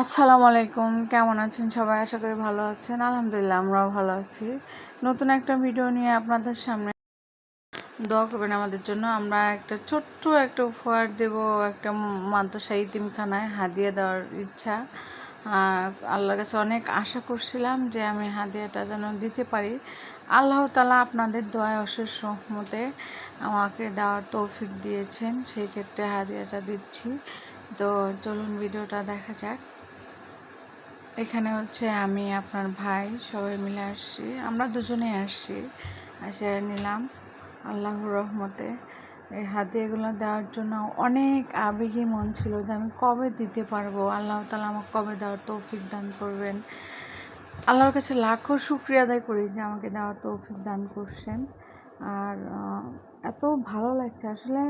আসসালামু আলাইকুম। কেমন আছেন সবাই? আশা করি ভালো আছেন। আলহামদুলিল্লাহ, আমরাও ভালো আছি। নতুন একটা ভিডিও নিয়ে আপনাদের সামনে দোয়া করবেন আমাদের জন্য। আমরা একটা ছোট্ট একটা উপহার দেব, একটা মাদ্রাসা ইতিমখানায় হাদিয়া দেওয়ার ইচ্ছা। আল্লাহর কাছে অনেক আশা করছিলাম যে আমি হাদিয়াটা যেন দিতে পারি। আল্লাহ তালা আপনাদের দোয়ায় অশেষ রহমতে আমাকে দেওয়ার তৌফিক দিয়েছেন। সেই ক্ষেত্রে হাদিয়াটা দিচ্ছি। তো চলুন ভিডিওটা দেখা যাক। এখানে হচ্ছে আমি, আপনার ভাই, সবাই মিলে আসছি। আমরা দুজনেই আসছি। এসে নিলাম আল্লাহর রহমতে। এই হাতিয়েগুলো দেওয়ার জন্য অনেক আবেগী মন ছিল যে আমি কবে দিতে পারব। আল্লাহ তালা আমাকে কবে দেওয়ার তৌফিক দান করবেন। আল্লাহর কাছে লাখো শুক্রিয়া আদায় করি যে আমাকে দেওয়ার তৌফিক দান করছেন। আর এত ভালো লাগছে। আসলে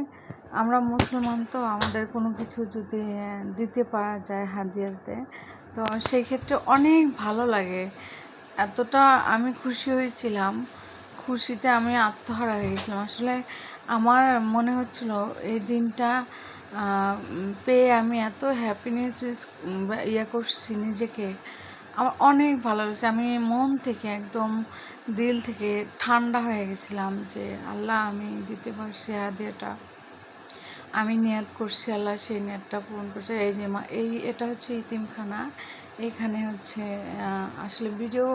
আমরা মুসলমান তো আমাদের কোনো কিছু যদি দিতে পারা যায় হাদিয়াতে তো সেই ক্ষেত্রে অনেক ভালো লাগে। এতটা আমি খুশি হয়েছিলাম। খুশিতে আমি আত্মহারা হয়ে গেছিলাম। আসলে আমার মনে হচ্ছিল এই দিনটা পেয়ে আমি এত হ্যাপিনেস ইয়ে করছি নিজেকে। আমার অনেক ভালো লাগছে। আমি মন থেকে একদম দিল থেকে ঠান্ডা হয়ে গেছিলাম যে, আল্লাহ, আমি দিতে পারছি হাদিয়াটা। আমি নিয়াত করছি আল্লাহ সেই নিয়াতটা পূরণ করছে। এই যে মা এই এটা হচ্ছে ইতিমখানা। এইখানে হচ্ছে আসলে ভিডিও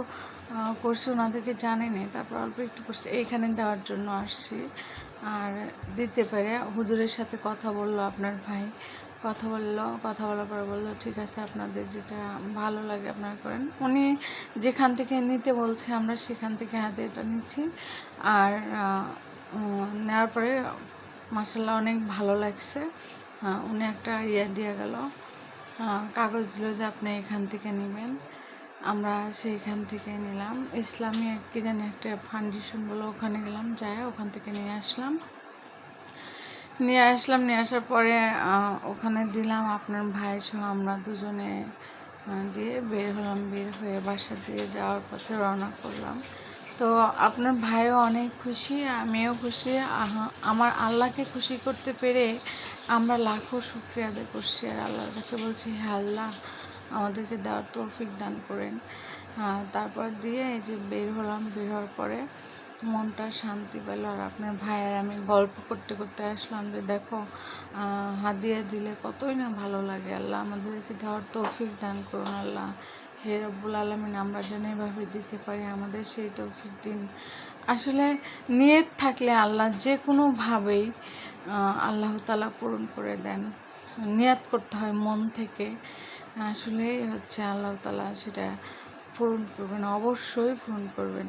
করছে ওনাদেরকে জানেনি তারপর অল্প একটু করছে এইখানে দেওয়ার জন্য আসছি। আর দিতে পারে, হুজুরের সাথে কথা বলল আপনার ভাই। কথা বলল, কথা বলার পরে বলল, ঠিক আছে, আপনাদের যেটা ভালো লাগে আপনারা করেন। উনি যেখান থেকে নিতে বলছে, আমরা সেখান থেকে হাতে এটা নিচ্ছি। আর নেওয়ার পরে মাসাল্লাহ অনেক ভালো লাগছে। হ্যাঁ, উনি একটা ইয়ে দিয়ে গেল। হ্যাঁ, কাগজ দিল যে আপনি এখান থেকে নেবেন। আমরা সেইখান থেকে নিলাম। ইসলামী কি জানি একটা ফাউন্ডেশন বলে ওখানে গেলাম যায় ওখান থেকে নিয়ে আসলাম। নিয়ে আসলাম নিয়ে আসার পরে ওখানে দিলাম আপনার ভাই সহ আমরা দুজনে দিয়ে বের হলাম বের হয়ে বাসা দিয়ে যাওয়ার পথে রওনা করলাম। তো আপনার ভাইও অনেক খুশি, আমিও খুশি। আমার আল্লাহকে খুশি করতে পেরে আমরা লাখো শুক্রিয়া আদায় করছি আর আল্লাহর কাছে বলছি হ্যাঁ আল্লাহ, আমাদেরকে দেওয়ার তৌফিক দান করেন। তারপর দিয়ে এই যে বের হলাম, বের হওয়ার পরে মনটা শান্তি পেল আর আপনার ভাইয়ের আমি গল্প করতে করতে আসলাম যে, দেখো হাদিয়া দিলে কতই না ভালো লাগে। আল্লাহ আমাদেরকে দেওয়ার তৌফিক দান করুন, আল্লাহ হে রব্বুল আলমিন, আমরা যেন এভাবে দিতে পারি আমাদের সেই তৌফিক দিন। আসলে নিয়ত থাকলে আল্লাহ যে কোনোভাবেই আল্লাহ তালা পূরণ করে দেন। নিয়াত করতে হয় মন থেকে। আসলে হচ্ছে আল্লাহ তালা সেটা পূরণ করবেন, অবশ্যই পূরণ করবেন।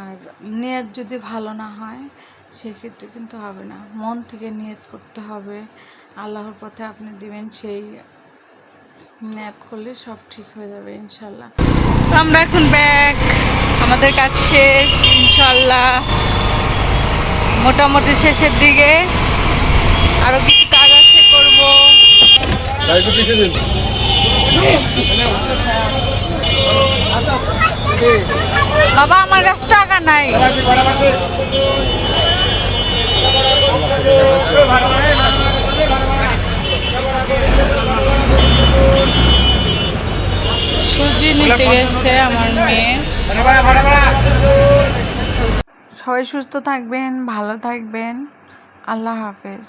আর নিয়ত যদি ভালো না হয়, সেক্ষেত্রে কিন্তু হবে না। মন থেকে নিয়ত করতে হবে। আল্লাহর পথে আপনি দিবেন সেই ন্যাপ করলে সব ঠিক হয়ে যাবে, ইনশাল্লাহ। তো আমরা এখন ব্যাগ আমাদের কাজ শেষ, ইনশাল্লাহ। মোটামুটি শেষের দিকে। আরও কিছু কাজ আছে করব। বাবা, আমার কাছে টাকা নাই। নিতে গেছে আমার মেয়ে। সবাই সুস্থ থাকবেন ভালো থাকবেন। আল্লাহ হাফেজ।